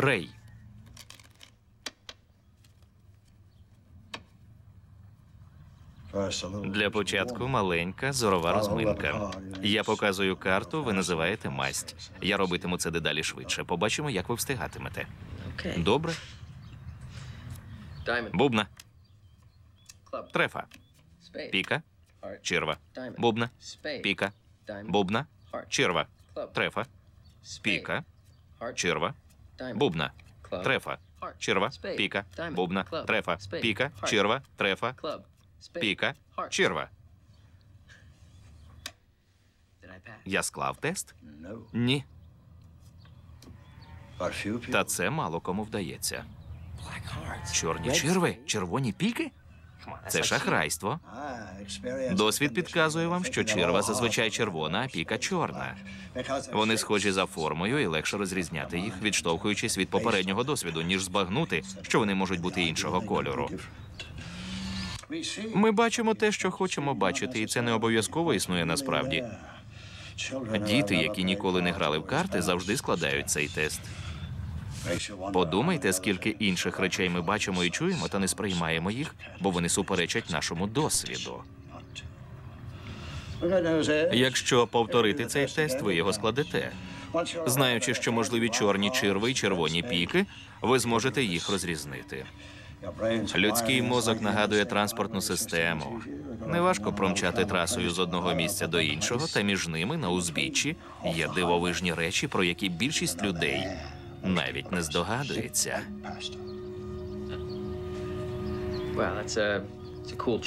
Рей. Для початку маленька зорова розминка. Я показую карту, ви називаєте масть. Я робитиму це дедалі швидше. Побачимо, як ви встигатимете. Добре. Бубна. Трефа. Піка. Черва. Бубна. Піка. Бубна. Черва. Трефа. Піка. Черва. Бубна. Трефа. Черва. пика. Бубна. Трефа. пика. Черва. Трефа. Піка. Черва. Я склав тест? Ні. Та це мало кому вдається. Чорні черви, червоні піки? Це шахрайство. Досвід підказує вам, що черва зазвичай червона, а піка чорна. Вони схожі за формою і легше розрізняти їх, відштовхуючись від попереднього досвіду, ніж збагнути, що вони можуть бути іншого кольору. Ми бачимо те, що хочемо бачити, і це не обов'язково існує насправді. Діти, які ніколи не грали в карти, завжди складають цей тест. Подумайте, скільки інших речей ми бачимо і чуємо, та не сприймаємо їх, бо вони суперечать нашому досвіду. Якщо повторити цей тест, ви його складете. Знаючи, що можливі чорні черви і червоні піки, ви зможете їх розрізнити. Людський мозок нагадує транспортну систему. Неважко промчати трасою з одного місця до іншого, та між ними на узбіччі є дивовижні речі, про які більшість людей навіть не здогадується.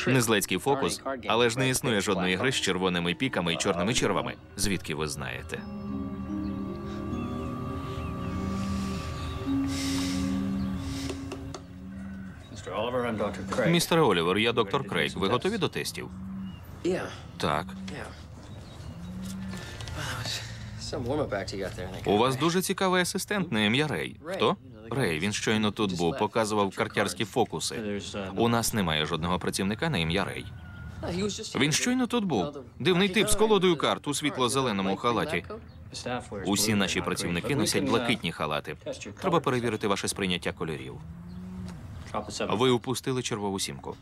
Незлецький фокус, але ж не існує жодної гри з червоними піками і чорними червами. Звідки ви знаєте? Mr. Oliver, I'm Dr. Craig. Містер Олівер, я доктор Крейг. Ви готові до тестів? Так. У вас дуже цікавий асистент на ім'я Рей. Хто? Рей, він щойно тут був, показував картярські фокуси. У нас немає жодного працівника на ім'я Рей. Він щойно тут був. Дивний тип з колодою карт у світло-зеленому халаті. Усі наші працівники носять блакитні халати. Треба перевірити ваше сприйняття кольорів. Ви упустили червову сімку.